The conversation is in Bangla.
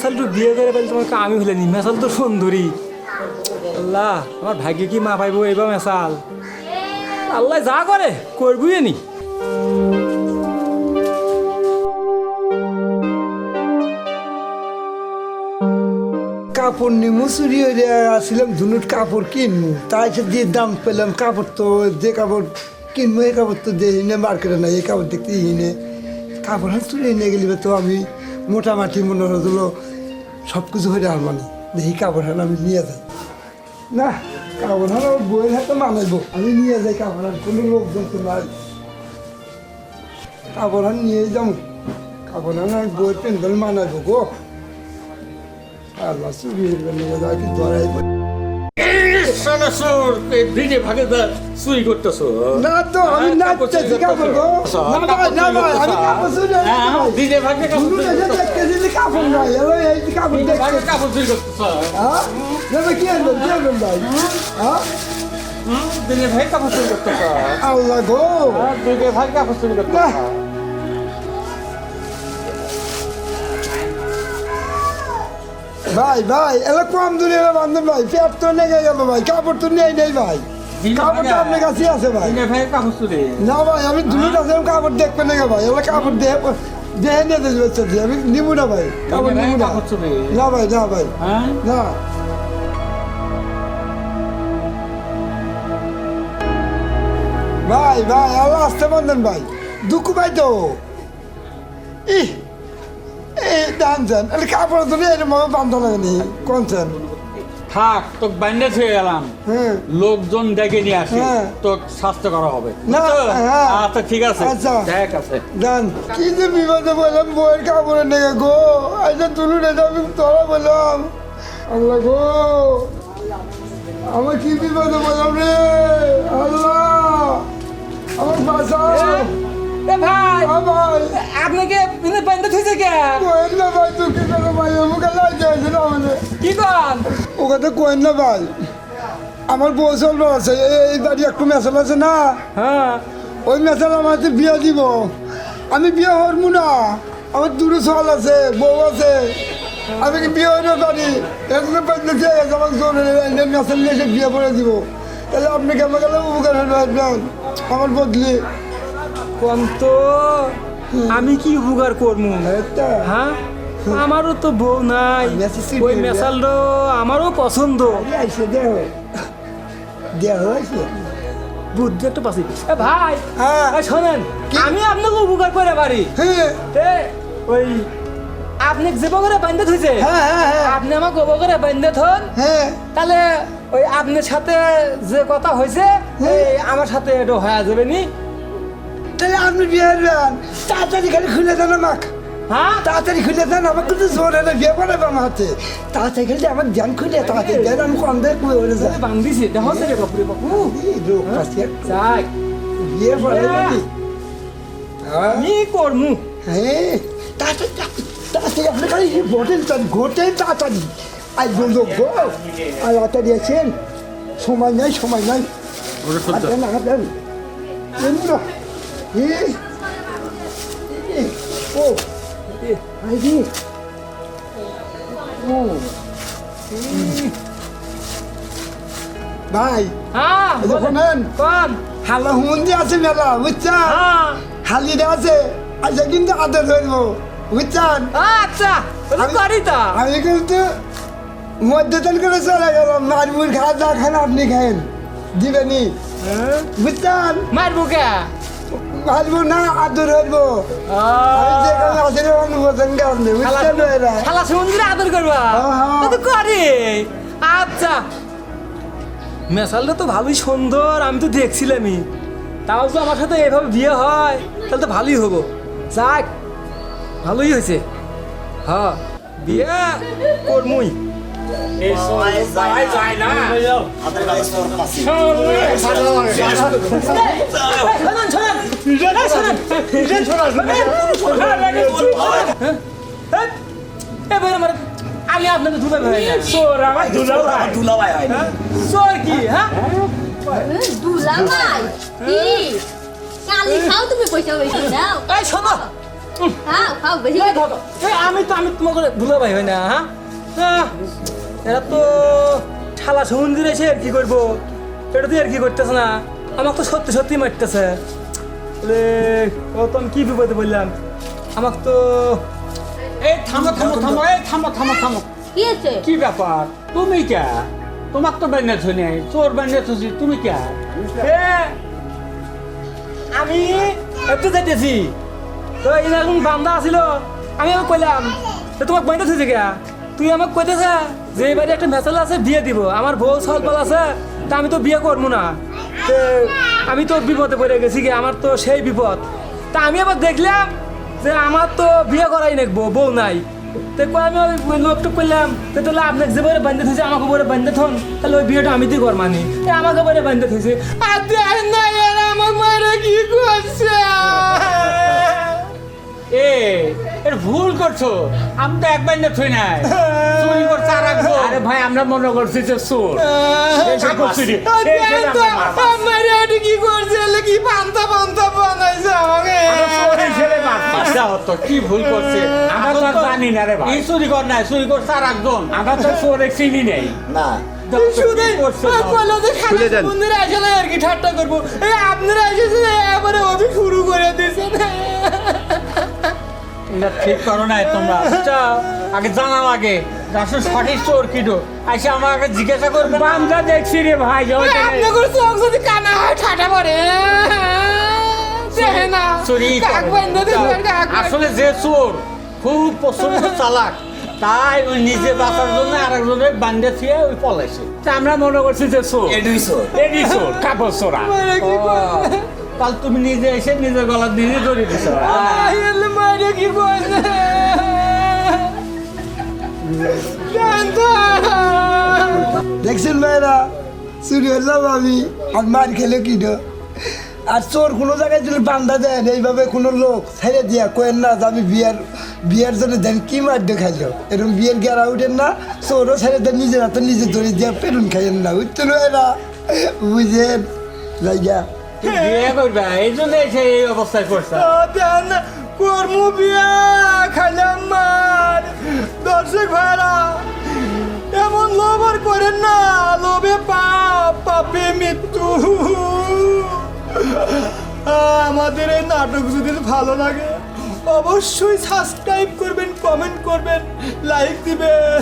মেসালটু বিয়ে করে ফেলে, তোমাকে আমি হলেনি মেসাল তো সুন্দরী। আল্লাহ, আমার ভাগ্যে কি মা পাইবো এবার মেসাল? আল্লাহ যা করে, করবই নি। কাপড় নিমু, চুরি হয়ে আসছিলাম ধুনুট কাপড় কিনবো তাই সে দিয়ে দাম পেলাম, কাপড় তো যে কাপড় কিনবো এই কাপড় তো দেখি না, মার্কেটে নাই, এই কাপড় দেখতে হিনে কাপড় চুরি নিয়ে গেলি তো আমি মোটামাটি মনে হলো সব কিছু হয়ে আর মানে। দেখি কাপড় হাত আমি নিয়ে যাই। না, কাপড় হাত আমার বইয়ের হাতে মানাইব। আমি নিয়ে যাই কাপড় হাত কোনো লোকজন তো নাই। কাপড় হাত নিয়ে যাব। কাপড় হাত আমি বইয়ের প্যান্ডেল মানাইব গো। আল্লাহ চুরি হয়ে নিয়ে যায় কি পড়ে। ভিজে ভাগে চুরি করতেছো। না তো আমি নাচতেছি কাপড় গো না ভাই না ভাই আমি কাপড় চুরি হয়ে গেছে ভাই। ভিজে ভাগে শুনুন এসে দেখতেছি যে কাপড় নাই এলো এই যে কাপড় দেখতেছি কাপড় চুরি করতেছো। হ্যাঁ? না কি আনবেন কি আনবেন ভাই? হ্যাঁ? দিনে ভাই করতেছো। আল্লাহ গো। ভাই চুরি না করতেছো। ভাই ভাই এলো কম দূরে এলো বান্ধব ভাই পেট তো নেগে গেল ভাই কাপড় তো নেই নেই ভাই। কাপড় তো আপনার কাছে আছে ভাই। ভাই না ভাই আমি আছে কাপড় না ভাই এলো কাপড় দেহে দেহে নিয়ে দেবে আমি নিবো না ভাই কাপড় নিবো না। না ভাই না ভাই হ্যাঁ? না। ভাই ভাই আল্লাহ আসতে বন্ধন ভাই দুঃখ ভাই তো ই এই কাপড় লাগেনি কোনছেন থাক তোকে বাইন্ডে ছুঁয়ে গেলাম। হ্যাঁ। লোকজন ডেকে নিয়ে আসি। হ্যাঁ। তোকে স্বাস্থ্য করা হবে। না, হ্যাঁ। আচ্ছা ঠিক আছে। আচ্ছা। ঠিক আছে। ডান কি যে বিপদে বললাম বইয়ের কাপড়ে নেগে গো। আচ্ছা এটা আমি তোরা বললাম। আল্লাহ গো। আমার কি বিপদে বললাম রে? আল্লাহ। আমার বাসা ভাই আমার। আপনাকে বিনে বাইন্ডে থুইছে কে? কোয়েন না ভাই তুই কি করে ভাই? না কি কন? ওকে তো কোয়েন না ভাই। আমার বউ চলবে আছে এই- বাড়ি একটু মেশাল আছে না? হ্যাঁ। ওই মেশাল আমার বিয়ে দিব। আমি বিয়ে হরমু না। আমার দুটো সল আছে বউ আছে। আমি কি বিয়ে হইতে পারি এরকম আছে আমার জোর মেশাল নিয়ে এসে বিয়ে করে দিব। তাহলে আপনি কেমন গেলে উপকার আপনার? আমার বদলি। কম তো আমি কি উপকার একটা। হ্যাঁ? আমারও তো বউ নাই। ওই? মেশালটা আমারও পছন্দ। বুদ্ধি একটা এ ভাই হ্যাঁ। শোনেন আমি আপনাকে উপকার করে পারি। হ্যাঁ। ওই আপনি যে বগরে বাইন্দে থইছে হ্যাঁ আপনি আমাকে বগরে বাইন্দে থন। হ্যাঁ। তাহলে ওই আপনার সাথে যে কথা হয়েছে আমার সাথে এটা হয়ে যাবে নি। তাহলে আপনি বিয়ে হবেন তাড়াতাড়ি খালি খুলে দেন আমাকে। হ্যাঁ? তাড়াতাড়ি খুলে দেন আমার কিন্তু জোর হলে বিয়ে করাবে আমার হাতে। তাড়াতাড়ি খালি আমার জ্ঞান খুলে তাড়াতাড়ি দেন আমি কম দেয় কুয়ে হয়ে যায় বান্দিছি দেখো তো রে বাপুরে বাপু লোক যাক বিয়ে করে নাকি? হ্যাঁ। আমি করমু। হ্যাঁ। তাড়াতাড়ি তাড়াতাড়ি আপনি খালি ঘটেন ঘটেন তাড়াতাড়ি। গো আর তাড়াতাড়ি আছেন? সময় নাই সময় নাই। এমন এই এই, ও আই দি ও ভাই হ্যাঁ এই যে শোনেন কোন? হালা হুমন্দি আছে মেলা বুঝছেন? হ্যাঁ। হালিটা আছে আচ্ছা কিন্তু আদর ধরবো বুঝছেন? আচ্ছা আমি- কিন্তু মধ্যতন করে চলে গেলাম মারমুর খাওয়া যা খান আপনি খান দিবেনি বুঝছেন? মারবো কে? মারবো না আদর ধরবো আমি যেখানে অনুমোদন কারণে শালা আদর করবা? হ্যাঁ, হ্যাঁ। তো করি। আচ্ছা। মেশালটা তো ভালোই সুন্দর আমি তো দেখছিলামই। তাও তো আমার সাথে এভাবে বিয়ে হয় তাহলে তো ভালোই হব। যাক ভালোই হয়েছে। হ্যাঁ বিয়ে করমুই। এই সময় যায় যায় না আমি আপনাকে ধুবে ভাই সোর আমার দুলাভাই সোর কি হ্যাঁ দুলাভাই কি কালি খাও তুমি পয়সা দাও এই শোনো খাও খাও বেশি এই আমি তো আমি তোমাকে ভুলো ভাই হয় না হ্যাঁ এরা তো ঠালা সমুদ্রে এসে আর কি করব এটা তো আর কি করতেছে না আমাকে তো সত্যি সত্যি মারতেছে বলে ও তো আমি কি বিপদে বললাম আমাকে তো এই থামো থামো থামো এই থামো থামো থামো কি আছে কি ব্যাপার তুমি কে তোমাক তো বান্যা থুই চোর তুমি কে আমি একটু যাইতেছি তো এরকম বান্দা আছিল আমি আমাকে কইলাম তো তোমাকে বাইন্দা থুইছে গিয়া তুই আমাকে কইতেছে যে এবারে একটা মেসাল আছে বিয়ে দিব আমার বউ সলপাল আছে তা আমি তো বিয়ে করব না আমি তো বিপদে পড়ে গেছি গে, আমার তো সেই বিপদ। তা আমি আবার দেখলাম যে আমার তো বিয়ে করাই নাকবো, বউ নাই। তো আমি ওই লোকটা করলাম, তো তাহলে আপনাকে যে বলে বান্ধে থইছে আমাকে বলে বান্ধে থন তাহলে ওই বিয়েটা আমি দিয়ে করমানি। তো আমাকে বলে বান্ধে থইছে না আমার মায়েরা কি করছে? এ, এর ভুল করছ। আমি তো এক বান্যা থুই নাই। চুরি করছে আর ভাই আমরা মনে করছি যে চোর। এটা কি করছে? কি পান্তা পান্তা বানাইছে আমাকে? চোরের ছেলে বাচ্চা হতো কি ভুল করছে? আমরা তো আর জানি না রে ভাই। চুরি কর নাই চুরি করছে আর একজন। আমরা তো চোরে চিনি নেই। না। শুধু করছে আর বলল যে খালা খুলে দেন। বন্ধুরা আসলে আর কি ঠাট্টা করব। আপনারা এসেছেন এবারে অভি শুরু করে দিয়েছেন। ঠিক করো নাই তোমরা। যাও, আগে জানা লাগে সঠিক চোর কিটো আইসে আগে জিজ্ঞাসা করবে দেখছি রে ভাই যে ওইখানে আপনাদের চোখ যদি কানা হয় ঠাটা পড়ে। আসলে যে চোর খুব প্রচণ্ড চালাক। তাই ওই নিজে বাঁচার জন্য আরেকজনের বান্ধে থিয়ে ওই পলাইছে। আমরা মনে করছি যে চোর। এডি চোর। কাপড় চোরা। তাহলে তুমি নিজে এসে নিজের গলা নিজে ধরে দিছ। কি জানতো দেখছেন ভাইরা চুরি হলাম আমি আর মার খেলে কিনো আর চোর কোনো জায়গায় যদি বান্ধা দেন এইভাবে কোনো লোক ছেড়ে দিয়া কোয়েন না যে আমি বিয়ার বিয়ার জন্য দেন কি মার দেখাইল? এরকম বিয়ের গেরা উঠেন না চোরও ছেড়ে দেন নিজের হাতে নিজে ধরে দিয়া পেরুন খাইয়েন না বুঝছেন ভাইরা বুঝেন? জায়গা। বিয়ে করবে এই জন্য এই অবস্থায় করছে কর্ম বিয়া আমাদের এই নাটক যদি ভালো লাগে অবশ্যই সাবস্ক্রাইব করবেন কমেন্ট করবেন লাইক দিবেন।